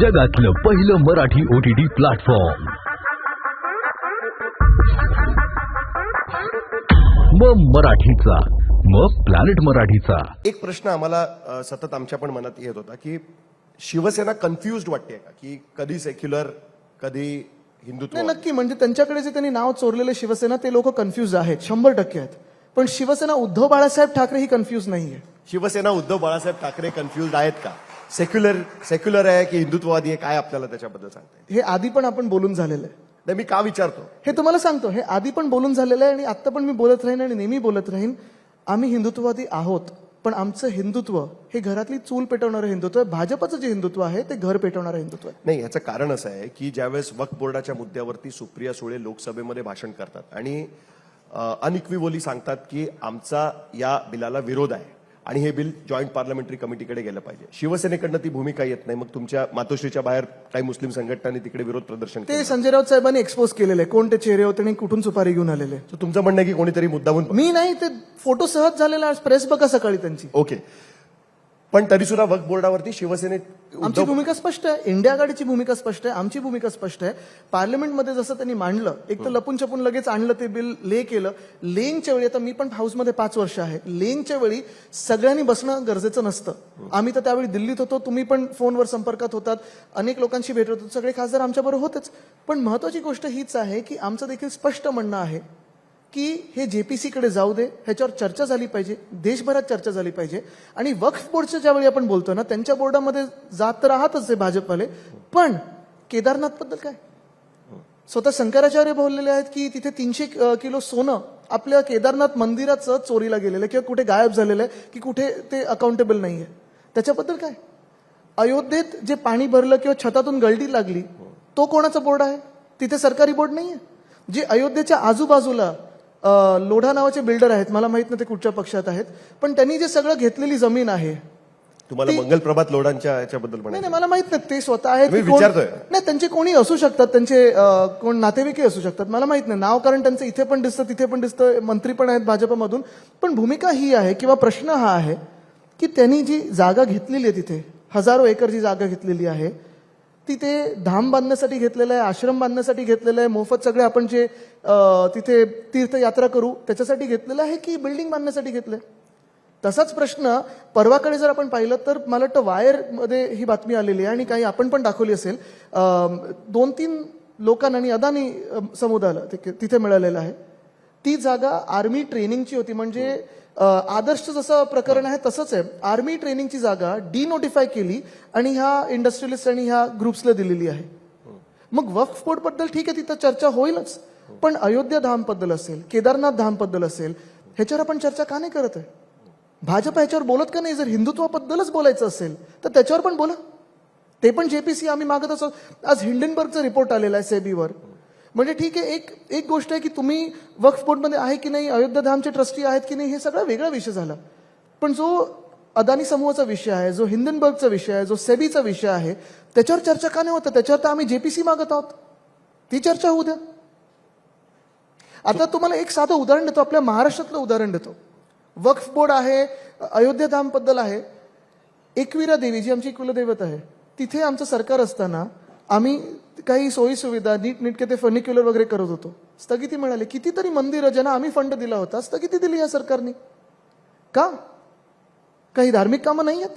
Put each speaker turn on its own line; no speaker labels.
जगातलं पहिलं Marathi O T T platform मग मराठीचा मग प्लॅनेट मराठीचा.
एक प्रश्न आम्हाला अ, सतत आमच्या पण मनात येत होता की शिवसेना कन्फ्युज वाटते का? की कधी सेक्युलर कधी हिंदुत्व?
नाही नक्की. म्हणजे त्यांच्याकडे जे त्यांनी नाव चोरलेले शिवसेना ते लोक कन्फ्युज आहेत. शंभर टक्के आहेत. पण शिवसेना उद्धव बाळासाहेब ठाकरे ही कन्फ्युज नाहीये.
शिवसेना उद्धव बाळासाहेब ठाकरे कन्फ्युज आहेत का? सेक्युलर सेक्युलर आहे की हिंदुत्ववादी आहे काय आपल्याला त्याच्याबद्दल सांगताय
हे आधी पण आपण बोलून झालेलं आहे.
नाही मी का विचारतो?
हे तुम्हाला सांगतो हे आधी पण बोलून झालेलं आहे आणि आता पण मी बोलत राहीन आणि नेहमी बोलत राहीन. आम्ही हिंदुत्ववादी आहोत पण आमचं हिंदुत्व हे घरातली चूल पेटवणारं हिंदुत्व आहे भाजपचं जे हिंदुत्व आहे ते घर पेटवणारं हिंदुत्व आहे.
नाही याचं कारण असं आहे की ज्यावेळेस वक्फ बोर्डाच्या मुद्द्यावरती सुप्रिया सुळे लोकसभेमध्ये भाषण करतात आणि अनइक्विवोली सांगतात की आमचा या बिलाला विरोध आहे. आणि हे बिल जॉईंट पार्लमेंटरी कमिटीकडे गेलं पाहिजे. शिवसेनेकडनं ती भूमिका येत नाही. मग तुमच्या मातोश्रीच्या बाहेर काही मुस्लिम संघटनांनी तिकडे विरोध प्रदर्शन
ते संजय राऊत साहेबांनी एक्सपोज केलेले. आहे कोण ते चेहरे होते आणि कुठून सुपारी घेऊन आलेले?
तुमचं म्हणणं आहे की कोणीतरी मुद्दामून
मी नाही ते फोटो सहज झालेला प्रेस बघा सकाळी त्यांची.
ओके पण तरी सुद्धा वक्फ बोर्डावरती शिवसेने
आमची भूमिका स्पष्ट आहे. इंडिया आघाडीची भूमिका स्पष्ट आहे. आमची भूमिका स्पष्ट आहे. पार्लमेंटमध्ये जसं त्यांनी मांडलं एक तर लपून छपून लगेच आणलं ते बिल ले केलं. लेंगच्या वेळी आता मी पण हाऊसमध्ये पाच वर्ष आहे. लेंगच्या वेळी सगळ्यांनी बसणं गरजेचं नसतं. आम्ही तर त्यावेळी दिल्लीत होतो तुम्ही पण फोनवर संपर्कात होतात. अनेक लोकांशी भेटत होतो. सगळे खासदार आमच्याबरोबर होतेच. पण महत्वाची गोष्ट हीच आहे की आमचं देखील स्पष्ट म्हणणं आहे. की हे जेपीसीकडे जाऊ दे ह्याच्यावर चर्चा झाली पाहिजे देशभरात चर्चा झाली पाहिजे. आणि वक्फ बोर्डच्या ज्यावेळी आपण बोलतो ना त्यांच्या बोर्डामध्ये जात तर राहतच आहे भाजपवाले. पण केदारनाथबद्दल काय? स्वतः शंकराचार्य बोललेले आहेत की तिथे तीनशे किलो सोनं आपल्या केदारनाथ मंदिराचं चोरीला गेलेलं किंवा कुठे गायब झालेलं आहे की कुठे ते अकाउंटेबल नाही आहे. त्याच्याबद्दल काय? अयोध्येत जे पाणी भरलं किंवा छतातून गळती लागली तो कोणाचा बोर्ड आहे? तिथे सरकारी बोर्ड नाही आहे जे अयोध्येच्या आजूबाजूला लोढा नावाचे बिल्डर आहेत. मला माहीत नाही ते कुठच्या पक्षात आहेत. पण त्यांनी जे सगळं घेतलेली जमीन आहे
तुम्हाला मंगलप्रभात लोढांच्या याच्याबद्दल
नाही
म्हणायचं
नाही मला माहीत नाही ते स्वतः आहेत
मी
की कोण-
विचारतोय.
नाही त्यांचे कोणी असू शकतात त्यांचे अ, कोण नातेवाईकही असू शकतात. मला माहीत नाही नाव कारण त्यांचं इथे पण दिसतं तिथे पण दिसतं मंत्री पण आहेत भाजपमधून. पण भूमिका ही आहे किंवा प्रश्न हा आहे की त्यांनी जी जागा घेतलेली आहे तिथे हजारो एकर जी जागा घेतलेली आहे ती ते धाम बांधण्यासाठी घेतलेलं आहे आश्रम बांधण्यासाठी घेतलेलं आहे मोफत सगळे आपण जे तिथे तीर्थयात्रा करू त्याच्यासाठी घेतलेलं आहे की बिल्डिंग बांधण्यासाठी घेतलं आहे तसाच प्रश्न परवाकडे जर आपण पाहिलं तर मला वाटतं वायरमध्ये ही बातमी आलेली आहे आणि काही आपण पण दाखवली असेल. दोन तीन लोकांना आणि अदानी समुदायाला तिथे मिळालेलं आहे. ती जागा आर्मी ट्रेनिंगची होती. म्हणजे हो. आदर्श जसं प्रकरण आहे तसंच आहे. आर्मी ट्रेनिंगची जागा डी नोटिफाय केली आणि ह्या इंडस्ट्रियलिस्ट आणि ह्या ग्रुप्सला दिलेली आहे. मग वक्फ बोर्डबद्दल ठीक आहे तिथं चर्चा होईलच. पण अयोध्या धामबद्दल असेल केदारनाथ धामबद्दल असेल ह्याच्यावर आपण चर्चा का नाही करत आहे? भाजप ह्याच्यावर बोलत का नाही? जर हिंदुत्वाबद्दलच बोलायचं असेल तर त्याच्यावर पण बोला. ते पण जेपीसी आम्ही मागत असो आज हिंडनबर्गचा रिपोर्ट आलेला आहे सेबीवर म्हणजे ठीक आहे एक एक गोष्ट आहे की तुम्ही वक्फ बोर्डमध्ये आहे की नाही अयोध्या धामचे ट्रस्टी आहेत की नाही हे सगळा वेगळा विषय झाला. पण जो अदानी समूहाचा विषय आहे जो हिंदनबर्गचा विषय आहे जो सेबीचा विषय आहे त्याच्यावर चर्चा का नाही होतं? त्याच्यावर तर आम्ही जेपीसी मागत आहोत. ती चर्चा होऊ द्या. आता तुम्हाला एक साधं उदाहरण देतो आपल्या महाराष्ट्रातलं उदाहरण देतो. वक्फ बोर्ड आहे अयोध्या धामबद्दल आहे. एकविरा देवी जी आमची कुलदैवत आहे तिथे आमचं सरकार असताना आम्ही काही सोयीसुविधा नीटनेटके ते फर्निक्युलर वगैरे करत होतो. स्थगिती मिळाली. कितीतरी मंदिरं ज्यांना आम्ही फंड दिला होता स्थगिती दिली या सरकारने. का? काही धार्मिक कामं नाही आहेत?